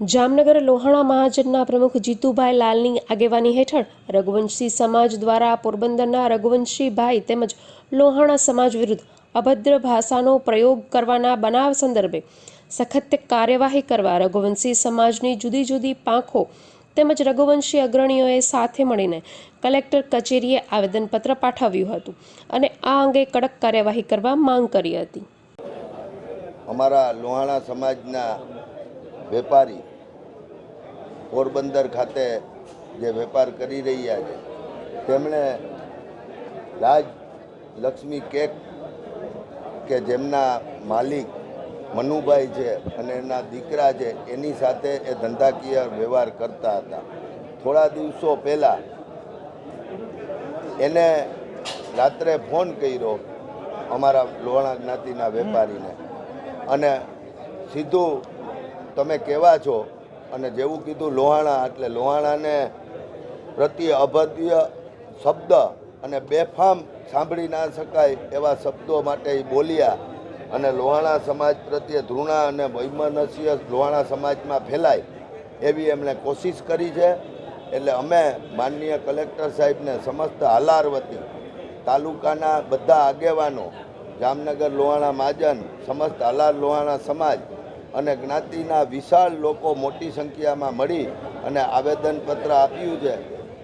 જામનગર લોહાણા મહાજનના પ્રમુખ જીતુભાઈ લાલની આગેવાની હેઠળ રઘુવંશી સમાજ દ્વારા પોરબંદરના રઘુવંશીભાઈ તેમજ લોહાણા સમાજ વિરુદ્ધ અભદ્ર ભાષાનો પ્રયોગ કરવાના બનાવ સંદર્ભે સખત કાર્યવાહી કરવા રઘુવંશી સમાજની જુદી જુદી પાંખો તેમજ રઘુવંશી અગ્રણીઓએ સાથે મળીને કલેક્ટર કચેરીએ આવેદનપત્ર પાઠવ્યું હતું અને આ અંગે કડક કાર્યવાહી કરવા માંગ કરી હતી. અમારા લોહાણા સમાજના વેપારી પોરબંદર ખાતે જે વેપાર કરી રહ્યા છે, તેમણે રાજ લક્ષ્મી કેક કે જેમના માલિક મનુભાઈ છે અને એના દીકરા છે, એની સાથે એ ધંધાકીય વ્યવહાર કરતા હતા. થોડા દિવસો પહેલાં એને રાત્રે ફોન કર્યો અમારા લોહાણા જ્ઞાતિના વેપારીને અને સીધું તમે કેવા છો? અને જેવું કીધું લોહાણા, એટલે લોહાણાને પ્રત્યે અભદ્ય શબ્દ અને બેફામ સાંભળી ના શકાય એવા શબ્દો માટે એ બોલ્યા. અને લોહાણા સમાજ પ્રત્યે ધૃણા અને વૈમનસ્ય લોહાણા સમાજમાં ફેલાય એવી એમણે કોશિશ કરી છે. એટલે અમે માનનીય કલેક્ટર સાહેબને સમસ્ત હાલાર વતી તાલુકાના બધા આગેવાનો, જામનગર, લોહાણા, મહાજન, સમસ્ત હાલાર લોહાણા સમાજ અને જ્ઞાતિના વિશાળ લોકો મોટી સંખ્યામાં મળી અને આવેદનપત્ર આપ્યું છે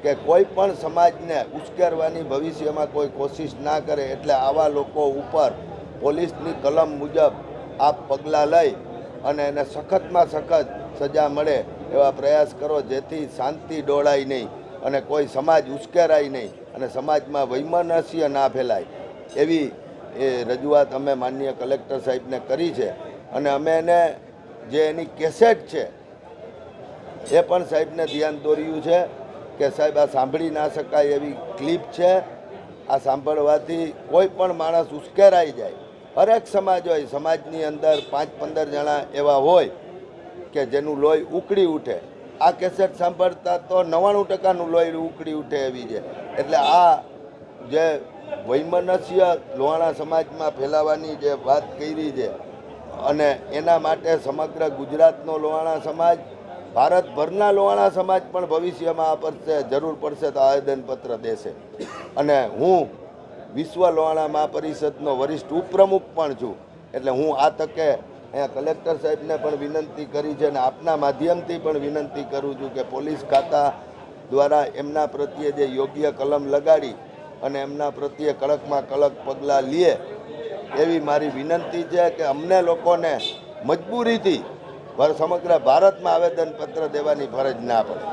કે કોઈ પણ સમાજને ઉશ્કેરવાની ભવિષ્યમાં કોઈ કોશિશ ના કરે એટલે આવા લોકો ઉપર પોલીસની કલમ મુજબ આપ પગલાં લઈ અને એને સખતમાં સખત સજા મળે એવા પ્રયાસ કરો, જેથી શાંતિ ડોળાય નહીં અને કોઈ સમાજ ઉશ્કેરાય નહીં અને સમાજમાં વૈમનસ્ય ના ફેલાય. એવી એ રજૂઆત અમે માનનીય કલેક્ટર સાહેબને કરી છે અને અમે એને જે એની કેસેટ છે, એ પણ સાહેબને ધ્યાન દોર્યું છે કે સાહેબ આ સાંભળી ના શકાય એવી ક્લિપ છે. આ સાંભળવાથી કોઈ પણ માણસ ઉશ્કેરાઈ જાય. હરેક સમાજ હોય, સમાજની અંદર પાંચ પંદર જણા એવા હોય કે જેનું લોહી ઉકળી ઉઠે. આ કેસેટ સાંભળતા તો નવ્વાણું ટકાનું લોહી ઉકળી ઉઠે એવી છે. એટલે આ જે વૈમનસ્ય લોહાણા સમાજમાં ફેલાવાની જે વાત કરી છે અને એના માટે સમગ્ર ગુજરાતનો લોહાણા સમાજ, ભારતભરના લોહાણા સમાજ પણ ભવિષ્યમાં આ પડશે જરૂર પડશે તો આવેદનપત્ર દેશે. અને હું વિશ્વ લોહાણા મહાપરિષદનો વરિષ્ઠ ઉપપ્રમુખ પણ છું. એટલે હું આ તકે અહીંયા કલેક્ટર સાહેબને પણ વિનંતી કરી છે અને આપના માધ્યમથી પણ વિનંતી કરું છું કે પોલીસ ખાતા દ્વારા એમના પ્રત્યે જે યોગ્ય કલમ લગાડી અને એમના પ્રત્યે કડકમાં કડક પગલાં લે એવી મારી વિનંતી છે કે અમને લોકોને મજબૂરીથી સમગ્ર ભારતમાં આવેદનપત્ર દેવાની ફરજ ના પડે.